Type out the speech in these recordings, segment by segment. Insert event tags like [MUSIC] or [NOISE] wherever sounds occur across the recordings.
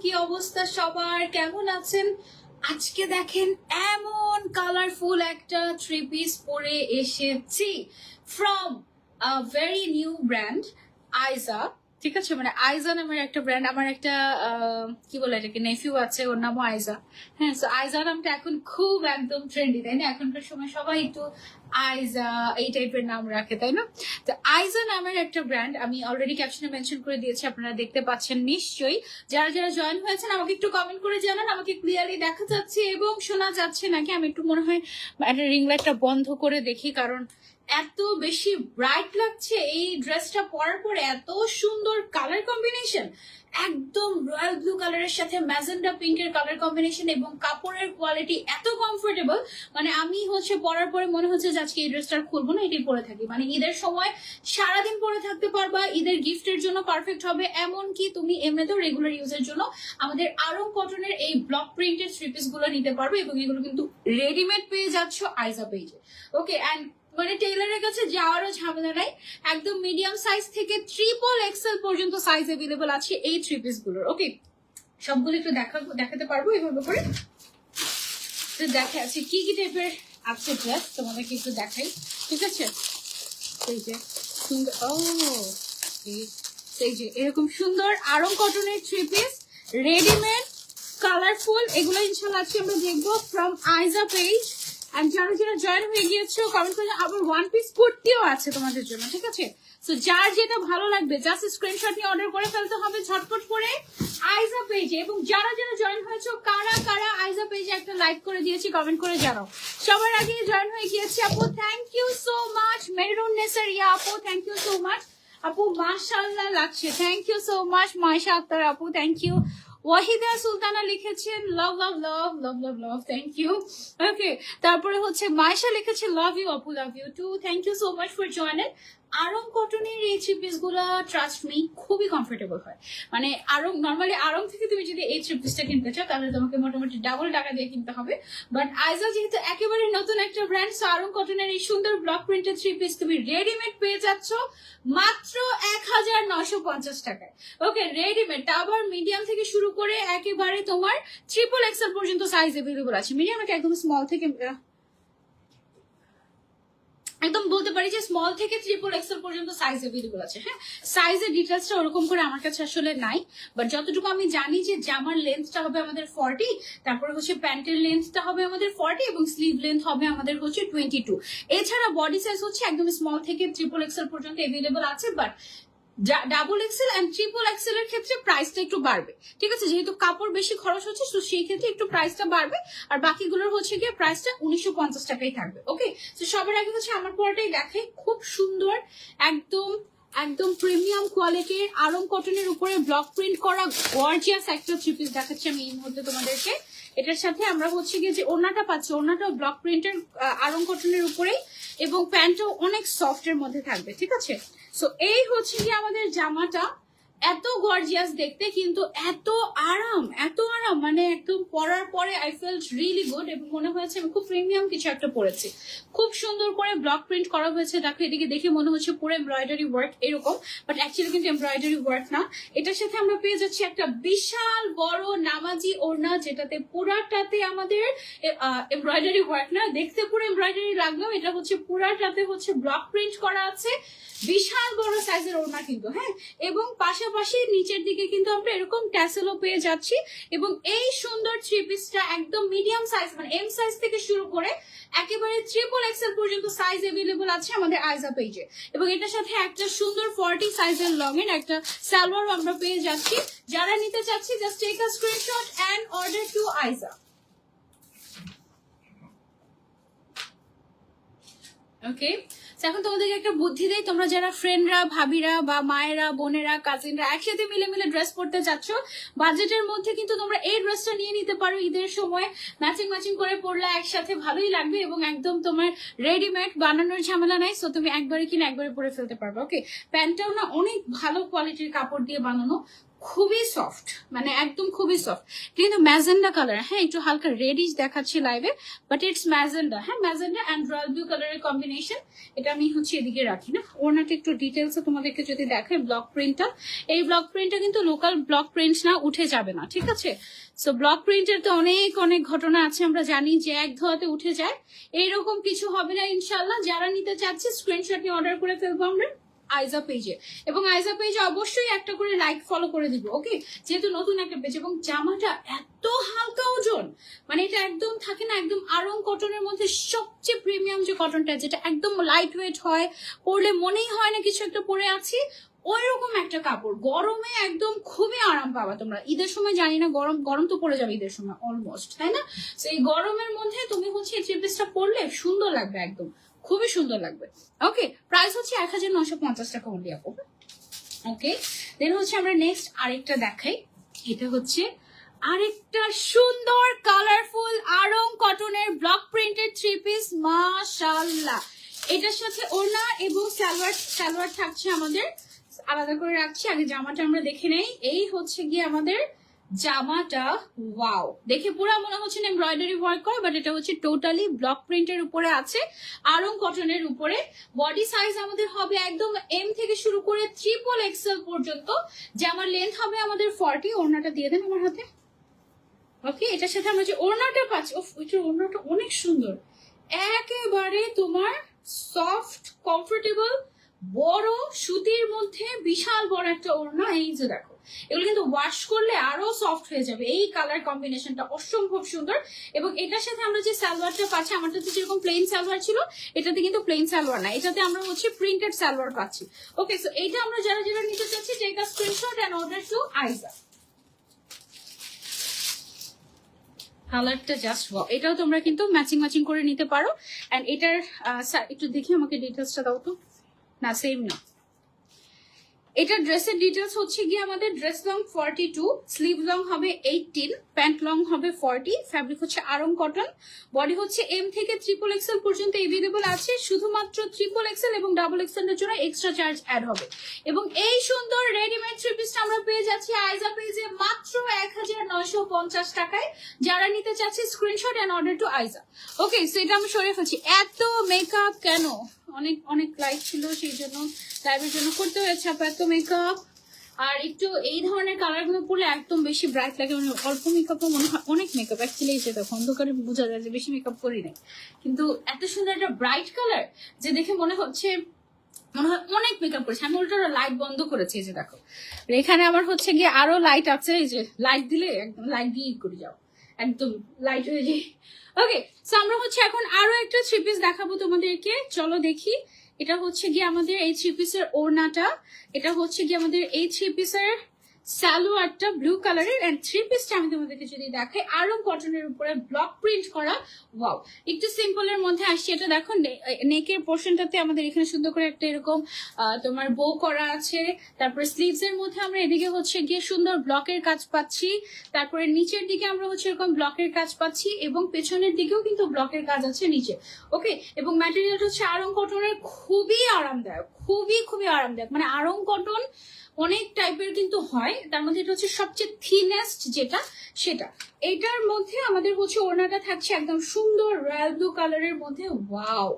কি অবস্থা সবার? কেমন আছেন? আজকে দেখেন এমন কালারফুল একটা থ্রি পিস পরে এসেছি from a very new brand Aiza ঠিক আছে মানে আইজা নামের একটা ব্র্যান্ড আমার একটা কি বলে এটাকে নেফিউ আছে, ওর নামও আইজা হ্যাঁ তো আইজা নামটা এখন খুব একদম ট্রেন্ডি তাই না? এখনকার সময় সবাই একটু আইজা এই টাইপের নাম রাখে, তাই না? তো আইজা নামের একটা ব্র্যান্ড আমি অলরেডি ক্যাপশনে মেনশন করে দিয়েছি, আপনারা দেখতে পাচ্ছেন নিশ্চয়ই। যারা যারা জয়েন হয়েছেন, আমাকে একটু কমেন্ট করে জানান, আমাকে ক্লিয়ারলি দেখা যাচ্ছে এবং শোনা যাচ্ছে নাকি। আমি একটু মনে হয় একটা রিং লাইটটা বন্ধ করে দেখি, কারণ এত বেশি ব্রাইট লাগছে এই ড্রেসটা পরার পরে, এত সুন্দর কালার কম্বিনেশন একদম রয়্যাল ব্লু কালারের সাথে ম্যাজেন্ডা পিঙ্কের কালার কম্বিনেশন এবং কাপড়ের কোয়ালিটি এত কমফোর্টেবল মানে আমি হচ্ছে পরার পরে মনে হচ্ছে যে আজকে এই ড্রেসটা খুলবো না এটি পরে থাকি। মানে ঈদের সময় সারাদিন পরে থাকতে পারবা, ঈদের গিফটের জন্য পারফেক্ট হবে। এমনকি তুমি এমনিতেও রেগুলার ইউজের জন্য আমাদের আরং কটনের এই ব্লক প্রিন্টেড থ্রি পিসগুলো নিতে পারবে এবং এগুলো কিন্তু রেডিমেড পেয়ে যাচ্ছ আইজা পেজে ওকে অ্যান্ড মানে টেইলারের কাছে যাওয়ারও ঝামেলা নাই। একদম মিডিয়াম সাইজ থেকে ট্রিপল এক্সেল পর্যন্ত সাইজ অ্যাভেলেবল আছে এই থ্রি পিসগুলোর ওকে সবগুলো একটু দেখাবো দেখাতে পারব এভাবে করে? তো দেখে আছে, কি কি টাইপের আছে ড্রেস তোমাদেরকে একটু দেখাই, ঠিক আছে? এই যে সুন্দর, ও, এই যে এরকম সুন্দর আরং কটনের থ্রি পিস রেডিমেড কালারফুল এগুলো ইনশাল্লাহ আজকে আমরা দেখব ফ্রম আইজা পেজ যারা যারা জয়েন হয়ে গিয়েছো করে আবার ওয়ান পিস কুর্তিও আছে তোমাদের জন্য, ঠিক আছে? সো যার যেটা ভালো লাগবে জাস্ট স্ক্রিনশট নিয়ে অর্ডার করে ফেলতে হবে ঝটপট করে। আইজা পেজে এবং যারা যারা জয়েন হয়েছো, কারা কারা আইজা পেজে একটা লাইক করে দিয়েছি কমেন্ট করে জানাও। সবার আগে জয়েন হয়ে গিয়েছি, আপু thank you so much Mehrun Nesaria আপু থ্যাংক ইউ সো মাচ আপু, মাশাআল্লাহ লাগছে thank you so much Maisha Akter, আপু থ্যাংক ইউ ওয়াহিদা সুলতানা লিখেছেন লাভ লাভ লাভ লাভ লাভ লাভ থ্যাংক ইউ ওকে তারপরে হচ্ছে মাইশা লিখেছে love you Apu love you too thank you so much for joining Aarong কটনের এই পিসগুলা ট্রাস্ট মি খুবই কমফোর্টেবল হয়। মানে আরং নর্মালি আরং থেকে তুমি যদি এই থ্রি পিসটা কিনতে চাও, তাহলে তোমাকে মোটামুটি ডাবল টাকা দিয়ে কিনতে হবে। বাট আইজা যেহেতু একেবারে নতুন একটা ব্র্যান্ড সো আরং কটনের এই সুন্দর ব্লক প্রিন্টের থ্রি পিস তুমি রেডিমেড পেয়ে যাচ্ছ মাত্র এক হাজার নশো পঞ্চাশ টাকায়। ওকে রেডিমেড আবার মিডিয়াম থেকে শুরু করে একেবারে তোমার ট্রিপল এক্সেল পর্যন্ত সাইজ এভেলেবল আছে। মিডিয়াম একদম স্মল থেকে একদম বলতে পারি যে স্মল থেকে ত্রিপল এক্সেল পর্যন্ত সাইজ এভেলেবল আছে হ্যাঁ? সাইজের ডিটেলসটা ওরকম করে আমার কাছে আসলে নাই বাট যতটুকু আমি জানি যে জামার লেন্থটা হবে আমাদের ফর্টি তারপরে হচ্ছে প্যান্টের লেন্থটা হবে আমাদের ফর্টি এবং স্লিভ লেন্থ হবে আমাদের হচ্ছে টোয়েন্টি টু এছাড়া বডি সাইজ হচ্ছে একদম স্মল থেকে ট্রিপল এক্সেল পর্যন্ত এভেলেবল আছে but double XL and triple XL এর ক্ষেত্রে প্রাইসটা একটু বাড়বে। ঠিক আছে? যেহেতু কাপড় বেশি খরচ হচ্ছে, তো সেই ক্ষেত্রে একটু প্রাইসটা বাড়বে। আর বাকিগুলোর হচ্ছে গিয়ে প্রাইসটা উনিশশো পঞ্চাশ টাকাই থাকবে। ওকে তো সবার আগে হচ্ছে আমার পরাটাই দেখে খুব সুন্দর, একদম একদম প্রিমিয়াম কোয়ালিটির আরম কটনের উপরে ব্লক প্রিন্ট করা গর্জিয়াস একটা থ্রি পিস দেখাচ্ছি আমি এই মুহূর্তে তোমাদেরকে। এটার সাথে আমরা হচ্ছে গিয়ে যে ওনাটা পাচ্ছি ওড়নাটা ব্লক প্রিন্টের আরং কটনের উপরেই এবং প্যান্টও অনেক সফটের মধ্যে থাকবে ঠিক আছে? সো এই হচ্ছে কি আমাদের জামাটা। এত গর্জিয়াস দেখতে, কিন্তু এত আরাম এত আরাম মানে একদম পরার পরে আই ফেল্ট রিয়েলি গুড এবং মনে হয়েছে আমি খুব প্রিমিয়াম কিছু একটা পরেছি। খুব সুন্দর করে ব্লক প্রিন্ট করা হয়েছে। দেখো, এদিকে দেখে মনে হচ্ছে পুরো এমব্রয়ডারি ওয়ার্ক এরকম বাট অ্যাকচুয়ালি কিন্তু এমব্রয়ডারি ওয়ার্ক না। এটার সাথে আমরা পেয়ে যাচ্ছি একটা বিশাল বড় নামাজি ওড়না, যেটাতে পুরাটাতে আমাদের এমব্রয়ডারি ওয়ার্ক না, দেখতে পুরো এমব্রয়ডারি লাগলেও এটা হচ্ছে পুরাটাতে হচ্ছে ব্লক প্রিন্ট করা আছে। বিশাল বড় সাইজের ওড়না কিন্তু হ্যাঁ? এবং পাশাপাশি নিচের দিকে কিন্তু আমরা এরকম ট্যাসেলও পেয়ে যাচ্ছি এবং এই সুন্দর থ্রি পিসটা একদম মিডিয়াম সাইজ মানে এম সাইজ থেকে শুরু করে একেবারে ট্রিপল এক্সেল পর্যন্ত সাইজ এভেলেবল আছে আমাদের আইজা পেজে এবং এটার সাথে একটা সুন্দর ফর্টি সাইজের লং এর একটা সালোয়ার আমরা পেয়ে যাচ্ছি। যারা নিতে চাচ্ছি just take a screenshot and order to Aiza okay এখন তোমাদেরকে একটা বুদ্ধি দেই। তোমরা যারা ফ্রেন্ডরা ভাবিরা বা মায়েরা, বোনেরা কাজিনরা একসাথে মিলে মিলে ড্রেস পরতে চাচ্ছ বাজেটের মধ্যে কিন্তু তোমরা এই ড্রেসটা নিয়ে নিতে পারো ঈদের সময়। ম্যাচিং ম্যাচিং করে পরলে একসাথে ভালোই লাগবে এবং একদম তোমার রেডিমেড বানানোর ঝামেলা নাই। সো তুমি একবারে কিনে একবারে পরে ফেলতে পারবে। ওকে প্যান্টটাও না অনেক ভালো কোয়ালিটির কাপড় দিয়ে বানানো। খুবই সফট মানে একদম খুবই সফট কিন্তু ম্যাজেন্ডা কালার হ্যাঁ একটু হালকা রেডিশ দেখাচ্ছি লাইভে বাট ইটস ম্যাজেন্ডা হ্যাঁ ম্যাজেন্ডা অ্যান্ড রয়্যাল ব্লু কালারের কম্বিনেশন এটা আমি হচ্ছে এদিকে রাখি না। ওনাটা একটু ডিটেলসে তোমাদেরকে যদি দেখাই ব্লক প্রিন্টটা এই ব্লক প্রিন্টটা কিন্তু লোকাল ব্লক প্রিন্ট না, উঠে যাবে না, ঠিক আছে? সো ব্লক প্রিন্টের তো অনেক অনেক ঘটনা আছে, আমরা জানি যে এক ধোয়াতে উঠে যায়। এইরকম কিছু হবে না ইনশাল্লাহ যারা নিতে চাচ্ছে স্ক্রিনশট নিয়ে অর্ডার করে ফেলব আমরা। আইজা পেজে এবং আইজা পেজে অবশ্যই একটা করে লাইক ফলো করে দিব ওকে যেহেতু নতুন একটা পেজ এবং জামাটা এত হালকা ওজন মানে এটা একদম থাকে না, একদম আরং কটনের মধ্যে সবচেয়ে প্রিমিয়াম যে কটনটা যেটা একদম লাইট ওয়েট হয়, পরলে মনেই হয় না কিছু একটা পরে আছি ওই রকম একটা কাপড়। গরমে একদম খুবই আরাম পাবা তোমরা। ঈদের সময় জানি না, গরম গরম তো পড়ে যাবে ঈদের সময় অলমোস্ট তাই না? এই গরমের মধ্যে তুমি হচ্ছে এই থ্রি পরলে সুন্দর লাগবে একদম। খুবই সুন্দর লাগবে। ওকে প্রাইস হচ্ছে এক হাজার নশো পঞ্চাশ টাকা অনলি আপু। ওকে দেন হচ্ছে আমরা নেক্সট আরেকটা দেখাই। এটা হচ্ছে আরেকটা সুন্দর কালারফুল আরং কটনের ব্লক প্রিন্টেড থ্রি পিস মাশাল্লাহ এটার সাথে ওড়না এবং সালোয়ার সালোয়ার থাকছে আমাদের। আলাদা করে রাখছি, আগে জামাটা আমরা দেখে নেই। এই হচ্ছে গিয়ে আমাদের জামাটা ওয়াও দেখে পুরো মনে হচ্ছে এমব্রয়ডারি ওয়ার্ক করা বাট এটা হচ্ছে টোটালি ব্লক প্রিন্টের উপরে আছে, আরং কটনের উপরে। বডি সাইজ আমাদের হবে একদম এম থেকে শুরু করে ট্রিপল এক্সেল পর্যন্ত। জামার লেন্থ হবে আমাদের ফর্টি ওড়নাটা দিয়ে দেন আমার হাতে। ওকে এটার সাথে আমরা যে ওড়নাটা পাচ্ছি ও এটার ওড়নাটা অনেক সুন্দর। একেবারে তোমার সফট কমফোর্টেবল বড় সুতির মধ্যে বিশাল বড় একটা ওড়না, এই যে দেখো। এগুলো কিন্তু ওয়াশ করলে আরও সফট হয়ে যাবে। এই কালার কম্বিনেশনটা অসম্ভব সুন্দর। এবং এটার সাথে আমরা যে সালোয়ারটা পাচ্ছি, আমারটাতে যেরকম প্লেন সালোয়ার ছিল, এটাতে কিন্তু প্লেন সালোয়ার না এটাতে আমরা হচ্ছে প্রিন্টেড সালোয়ার পাচ্ছি। ওকে সো এইটা আমরা যারা যারা নিতে চাচ্ছি take a screenshot and order to Aiza কালারটা জাস্ট ওয়াও এটাও তোমরা কিন্তু ম্যাচিং ম্যাচিং করে নিতে পারো। এন্ড এটার একটু দেখি আমাকে ডিটেলসটা দাও তো। না সেম না। এটা ড্রেসের ডিটেলস হচ্ছে গিয়ে আমাদের dress long forty two sleeve long হবে এইটিন প্যান্ট লং হবে ফর্টি ফ্যাব্রিক হচ্ছে আরং কটন বডি হচ্ছে এম থেকে ট্রিপল এক্সেল পর্যন্ত এভেলেবল আছে, শুধুমাত্র ট্রিপল এক্সেল এবং ডাবল এক্সেলের জন্য এক্সট্রা চার্জ অ্যাড হবে। এবং এই সুন্দর রেডিমেড থ্রি পিসটা আমরা পেয়ে যাচ্ছি আইজা পেজে মাত্র এক হাজার নয়শো পঞ্চাশ টাকায়। যারা নিতে চাচ্ছে screenshot and order to আইজা okay সেটা আমি সরিয়ে ফেলছি। এত মেকআপ কেন? অনেক অনেক লাইট ছিল, সেই জন্য লাইভের জন্য করতে হয়েছে আপু এত মেকআপ আর একটু এই ধরনের কালারগুলো পরলে একদম বেশি ব্রাইট লাগে মানে অল্প মেকআপও মনে হয়, অনেক মেকআপ অ্যাকচুয়ালি যে দেখো, অন্ধকারে বোঝা যায় যে বেশি মেকআপ করি নাই। কিন্তু এত সুন্দর একটা ব্রাইট কালার যে দেখে মনে হচ্ছে, মনে হয় অনেক মেকআপ করেছে। আমি উল্টো লাইট বন্ধ করেছি, এই যে দেখো। এখানে আমার হচ্ছে গিয়ে আরও লাইট আছে, এই যে লাইট দিলে একদম লাইট দিয়ে করে, যাও। একদম লাইট হয়ে যায়। ওকে সো আমরা হচ্ছে এখন আরও একটা থ্রি পিস দেখাবো তোমাদেরকে। চলো দেখি। এটা হচ্ছে গিয়ে আমাদের এই থ্রি পিসের ওড়নাটা। এটা হচ্ছে গিয়ে আমাদের এই থ্রি পিসের সালোয়ারটা ব্লু কালারের এন্ড থ্রি পিসটা আমি তোমাদেরকে যদি দেখাই, আরও কটনের উপরে ব্লক প্রিন্ট করা ওয়াও একটু সিম্পলের মধ্যে আসছে এটা দেখো নেকের পোর্শনটাতে আমাদের এখানে সুন্দর করে একটা এরকম তোমার বো করা আছে, তারপরে স্লিভস এর মধ্যে আমরা এদিকে হচ্ছে গিয়ে সুন্দর ব্লকের কাজ পাচ্ছি, তারপরে নিচের দিকে আমরা হচ্ছে এরকম ব্লকের কাজ পাচ্ছি এবং পেছনের দিকেও কিন্তু ব্লকের কাজ আছে নিচে ওকে এবং ম্যাটেরিয়ালটা হচ্ছে আরং কটনের খুবই আরামদায়ক, খুবই খুবই আরামদায়ক মানে আরং কটন অনেক টাইপের কিন্তু হয়, তার মধ্যে এটা হচ্ছে সবচেয়ে থিনেস্ট যেটা, সেটা। এটার মধ্যে আমাদের হচ্ছে ওড়নাটা থাকছে একদম সুন্দর রয়্যাল ব্লু কালারের মধ্যে ওয়াও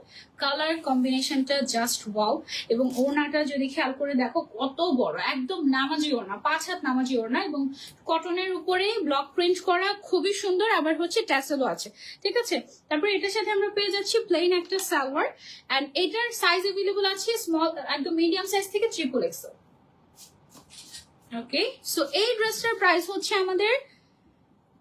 কালার কম্বিনেশনটা জাস্ট ওয়াও এবং ওড়নাটা যদি খেয়াল করে দেখো, কত বড়, একদম নামাজি ওড়না, পাঁচ হাত নামাজি ওড়না এবং কটনের উপরে ব্লক প্রিন্ট করা খুবই সুন্দর, আবার হচ্ছে ট্যাসেলও আছে, ঠিক আছে? তারপরে এটার সাথে আমরা পেয়ে যাচ্ছি প্লেন একটা সালোয়ার অ্যান্ড এটার সাইজ অ্যাভেলেবল আছে স্মল একদম মিডিয়াম সাইজ থেকে ট্রিপল এক্সেল ওকে সো এই ড্রেসটার প্রাইস হচ্ছে আমাদের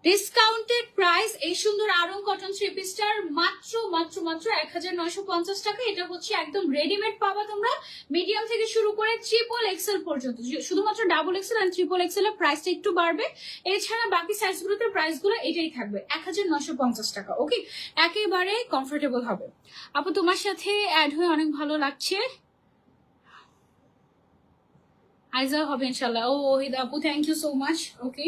ডিসকাউন্টেড প্রাইস এই সুন্দর আরং কটন থ্রি পিসটার মাত্র মাত্র মাত্র এক হাজার নয়শো পঞ্চাশ টাকা। এটা হচ্ছে একদম রেডিমেড পাবা তোমরা। মিডিয়াম থেকে শুরু করে ট্রিপল এক্সেল পর্যন্ত। শুধুমাত্র double XL and triple XL এর প্রাইসটা একটু বাড়বে। এছাড়া বাকি সাইজগুলোতে প্রাইসগুলো এটাই থাকবে, এক হাজার নয়শো পঞ্চাশ টাকা। ওকে একেবারে কমফোর্টেবল হবে। আপু, তোমার সাথে অ্যাড হয়ে অনেক ভালো লাগছে। আইজা হবে ইনশাল্লাহ ও ওহিদ আপু thank you so much okay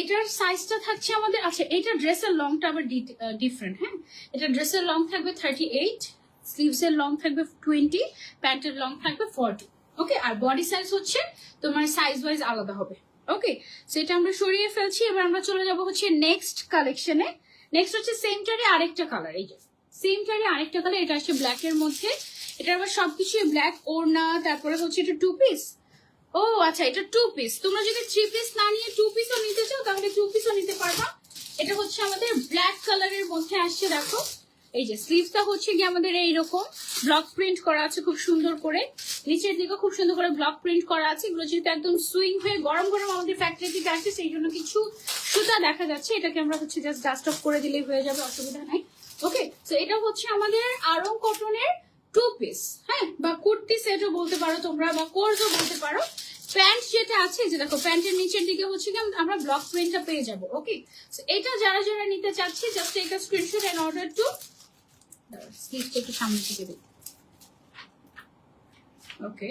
এটার সাইজটা থাকছে আমাদের আচ্ছা এটা ড্রেসের লংটা আবার ডিফারেন্ট হ্যাঁ? এটা ড্রেসের লং থাকবে থার্টি এইট স্লিভস এর লং থাকবে টোয়েন্টি প্যান্টের লং থাকবে ফর্টি ওকে আর বডি সাইজ হচ্ছে তোমার সাইজ ওয়াইজ আলাদা হবে ওকে সেটা আমরা সরিয়ে ফেলছি, এবার আমরা চলে যাব হচ্ছে নেক্সট কালেকশনে নেক্সট হচ্ছে সেমটারই আরেকটা কালার এই যে। সেমটারই আরেকটা কালার এটা আসছে ব্ল্যাক এর মধ্যে। এটা আবার সবকিছুই ব্ল্যাক ওড়না, তারপরে হচ্ছে এটা টু পিস ও আচ্ছা এটা টু পিস তোমরা যদি থ্রি পিস না নিয়ে টু পিসও নিতে চাও, তাহলে টু পিসও নিতে পারবা। এটা হচ্ছে আমাদের ব্ল্যাক কালারের মধ্যে আসছে, দেখো। এই যে স্লিভসটা হচ্ছে গিয়ে আমাদের এইরকম। ব্লক প্রিন্ট করা আছে খুব সুন্দর করে। নিচের দিকে খুব সুন্দর করে ব্লক প্রিন্ট করা আছে। এগুলো যেহেতু একদম সুইং হয়ে গরম গরম আমাদের ফ্যাক্টরি থেকে আসছে সেই জন্য কিছু সুতা দেখা যাচ্ছে। এটাকে আমরা হচ্ছে জাস্ট ডাস্ট অফ করে দিলেই হয়ে যাবে, অসুবিধা নাই। ওকে তো এটা হচ্ছে আমাদের আরং কটনের টু পিস হ্যাঁ? বা কুর্তি সেটও বলতে পারো তোমরা, বা কোর্সও বলতে পারো। প্যান্ট যেটা আছে যে দেখো প্যান্টের নিচের দিকে হচ্ছে কি আমরা ব্লক প্রিন্টটা পেয়ে যাব ওকে এটা যারা যারা নিতে চাচ্ছি just take a screenshot and order to স্লিভটা একটু সামনে থেকে দিই ওকে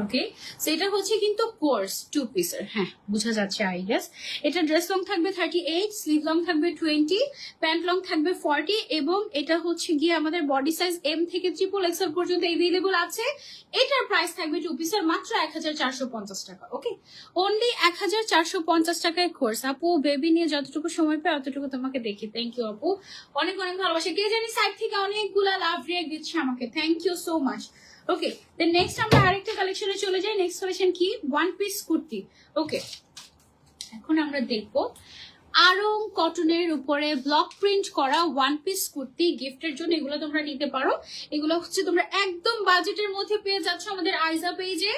ওকে সেটা হচ্ছে কিন্তু কোর্স টু পিসের হ্যাঁ বোঝা যাচ্ছে আই গেস এটা ড্রেস লং থাকবে থার্টি এইট স্লিভ লং থাকবে টোয়েন্টি প্যান্ট লং থাকবে ফর্টি এবং এটা হচ্ছে গিয়ে আমাদের বডি সাইজ এম থেকে ট্রিপল এক্সেল পর্যন্ত এভেলেবল আছে। এটার প্রাইস থাকবে টু পিসের মাত্র এক হাজার চারশো পঞ্চাশ টাকা ওকে অনলি এক হাজার চারশো পঞ্চাশ টাকায় কোর্স আপু বেবি নিয়ে যতটুকু সময় পায় অতটুকু তোমাকে দেখি। থ্যাংক ইউ আপু। অনেক অনেক ভালোবাসে। কে জানি সাইড থেকে অনেকগুলা লাভ রিয়েক্ট দিচ্ছে আমাকে। Thank you so much okay then next আমরা আরেকটা কালেকশনে চলে যাই। নেক্সট কালেকশন কি? One piece kurti. ওকে এখন আমরা দেখব আরং কটনের উপরে ব্লক প্রিন্ট করা ওয়ান পিস কুর্তি গিফটের জন্য এগুলো তোমরা নিতে পারো। এগুলো হচ্ছে তোমরা একদম বাজেটের মধ্যে পেয়ে যাচ্ছ আমাদের আইজা পেজে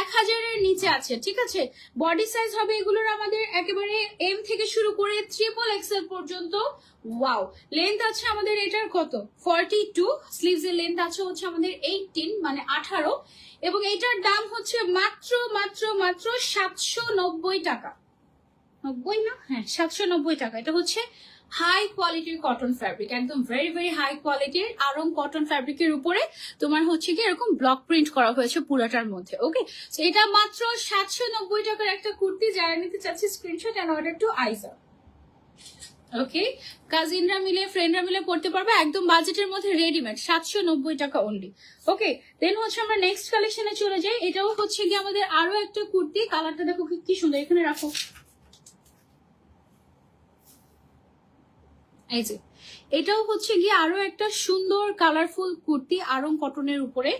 এক হাজারের নিচে আছে, ঠিক আছে? বডি সাইজ হবে এগুলোর আমাদের একেবারে এম থেকে শুরু করে ট্রিপল এক্সেল পর্যন্ত। ওয়াও লেন্থ আছে আমাদের এটার কত? ফর্টি টু স্লিভস এর লেন্থ আছে হচ্ছে আমাদের এইটিন মানে আঠারো। এবং এটার দাম হচ্ছে মাত্র মাত্র মাত্র সাতশো নব্বই টাকা। নব্বই না? হ্যাঁ সাতশো নব্বই টাকা। এটা হচ্ছে হাই কোয়ালিটির কটন ফ্যাব্রিক একদম ভেরি ভেরি হাই কোয়ালিটির আরং কটন ফ্যাব্রিকের উপরে তোমার হচ্ছে কি এরকম ব্লক প্রিন্ট করা হয়েছে পুরাটার মধ্যে ওকে এটা মাত্র সাতশো নব্বই টাকার একটা কুর্তি যারা নিতে চাচ্ছি screenshot and order to আইজা okay কাজিনরা মিলে ফ্রেন্ডরা মিলে পড়তে পারবে একদম বাজেটের মধ্যে রেডিমেড সাতশো নব্বই টাকা অনলি ওকে দেন হচ্ছে আমরা নেক্সট কালেকশনে চলে যাই। এটাও হচ্ছে কি আমাদের আরও একটা কুর্তি কালারটা দেখো কি সুন্দর। এখানে রাখো। এই যে, এটাও হচ্ছে গিয়ে আরও একটা সুন্দর কালারফুল কুর্তি আরং কটনের উপরে।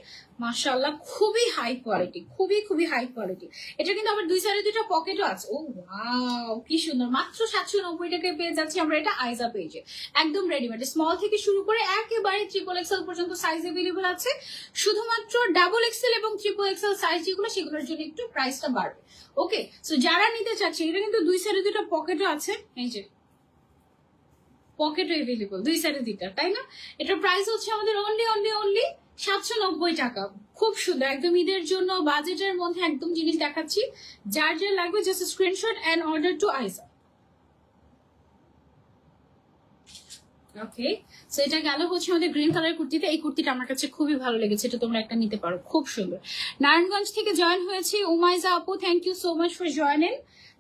মাশাআল্লাহ, খুবই হাই কোয়ালিটি খুবই খুবই হাই কোয়ালিটি এটা কিন্তু আবার দুই সাইডে দুটো পকেটও আছে। ও ওয়াও কি সুন্দর। মাত্র সাতশো নব্বই টাকায় পেয়ে যাচ্ছি আমরা এটা আইজা পেজে একদম রেডিমেড স্মল থেকে শুরু করে একেবারে ট্রিপল এক্সেল পর্যন্ত সাইজ এভেলেবল আছে। শুধুমাত্র ডাবল এক্সেল এবং ট্রিপল এক্সেল সাইজ যেগুলো, সেগুলোর জন্য একটু প্রাইসটা বাড়বে। ওকে সো যারা নিতে চাচ্ছে এটা কিন্তু দুই সাইডে দুটো পকেটও আছে। এই যে পকেটও এভেলেবল দুই সাইডে দুইটা তাই না? এটার প্রাইস হচ্ছে আমাদের অনলি অনলি অনলি সাতশো নব্বই টাকা। খুব সুন্দর, একদম ঈদের জন্য বাজেটের মধ্যে একদম জিনিস দেখাচ্ছি। যার যার লাগবে just screenshot and order to আইসা ওকে সো এটা গেল হচ্ছে আমাদের গ্রিন কালার কুর্তিতে। এই কুর্তিটা আমার কাছে খুবই ভালো লেগেছে, এটা তোমরা একটা নিতে পারো। খুব সুন্দর। নারায়ণগঞ্জ থেকে জয়েন হয়েছে উমাইজা আপু thank you so much for joining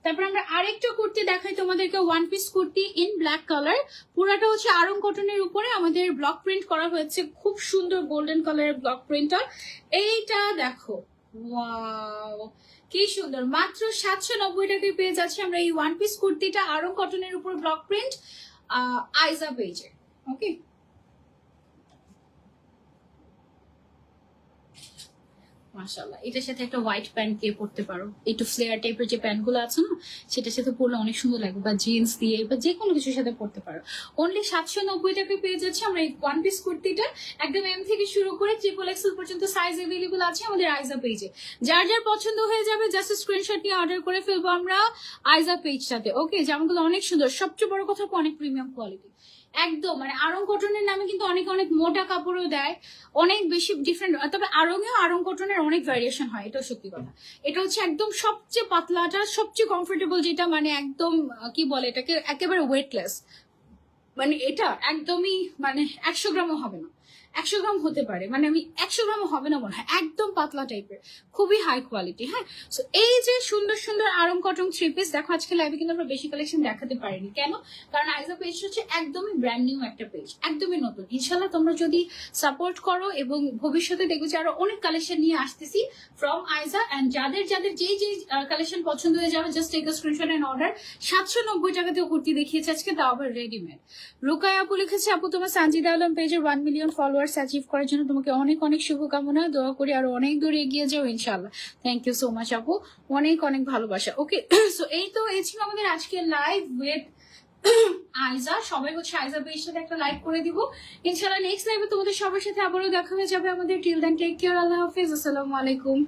তারপর আমরা আরেকটা কুর্তি দেখাই তোমাদেরকে one piece kurti in black colour পুরাটা হচ্ছে আরং কটনের উপরে। আমাদের ব্লক প্রিন্ট করা হয়েছে। খুব সুন্দর গোল্ডেন কালারের ব্লক প্রিন্টটা এইটা দেখো। কি সুন্দর। মাত্র সাতশো নব্বই টাকায় পেয়ে যাচ্ছি আমরা এই ওয়ান পিস কুর্তিটা আরং কটনের উপর ব্লক প্রিন্ট আইজা পেজে ওকে মাশাল্লাহ এটার সাথে একটা হোয়াইট প্যান্ট কে পরতে পারো। একটু ফ্লেয়ার টাইপের যে প্যান্টগুলো আছে না, সেটার সাথে পরলে অনেক সুন্দর লাগবে বা জিন্স দিয়ে বা যে কোনো কিছুর সাথে পরতে পারো। অনলি সাতশো নব্বই টাকায় পেয়ে যাচ্ছে আমরা এই ওয়ান পিস কুর্তিটা। একদম এম থেকে শুরু করে ট্রিপল এক্সেল পর্যন্ত সাইজ এভেলেবল আছে আমাদের আইজা পেজে যার যার পছন্দ হয়ে যাবে জাস্ট স্ক্রিনশট নিয়ে অর্ডার করে ফেলব আমরা আইজা পেজটাতে ওকে জামাগুলো অনেক সুন্দর। সবচেয়ে বড় কথা অনেক প্রিমিয়াম কোয়ালিটি একদম মানে আরং কটনের নামে কিন্তু অনেক অনেক মোটা কাপড়ও দেয়, অনেক বেশি ডিফারেন্ট তবে আরঙেও আরং কটনের অনেক ভ্যারিয়েশন হয়, এটাও সত্যি কথা। এটা হচ্ছে একদম সবচেয়ে পাতলাটা সবচেয়ে কমফোর্টেবল যেটা মানে একদম কি বলে এটাকে, একেবারে ওয়েটলেস মানে এটা একদমই মানে একশো গ্রামও হবে না। একশো গ্রাম হতে পারে। মানে আমি একশো গ্রাম হবে না মনে হয়। একদম পাতলা টাইপের খুবই হাই কোয়ালিটি হ্যাঁ? সো এই যে সুন্দর সুন্দর আরং কটন থ্রি পিস দেখো আজকে লাইভে কিন্তু আমরা বেশি কালেকশন দেখাতে পারিনি। কেন? কারণ আইজা পেজ হচ্ছে একদমই ব্র্যান্ড নিউ একটা পেজ একদমই নতুন। ইনশাল্লাহ তোমরা যদি সাপোর্ট করো এবং ভবিষ্যতে দেখবে যে আরও অনেক কালেকশন নিয়ে আসতেছি ফ্রম আইজা অ্যান্ড যাদের যাদের যেই যেই কালেকশন পছন্দ হয়ে যাবে just take screenshot and order সাতশো নব্বই টাকাতেও কুর্তি দেখিয়েছে আজকে, তাও আবার রেডিমেড রুকায় আপু লিখেছে, আপু, তোমার সানজিদা আলম পেজের ওয়ান মিলিয়ন ফলোয়ার্স অ্যাচিভ করার জন্য তোমাকে অনেক অনেক শুভকামনা। দোয়া করি আরও অনেক দূর এগিয়ে যাও ইনশাল্লাহ থ্যাংক ইউ সো মাচ আপু। অনেক অনেক ভালোবাসা। ওকে সো [COUGHS] এই তো, এই ছিল আমাদের আজকের লাইভ উইথ আইজা সবাই হচ্ছে আইজা বেশ সাথে একটা লাইভ করে দিব। ইনশাল্লাহ নেক্সট লাইভে তোমাদের সবার সাথে আবারও দেখা হয়ে যাবে আমাদের। টিল দেন টেক কেয়ার আল্লাহ হাফিজ। আসসালামু আলাইকুম।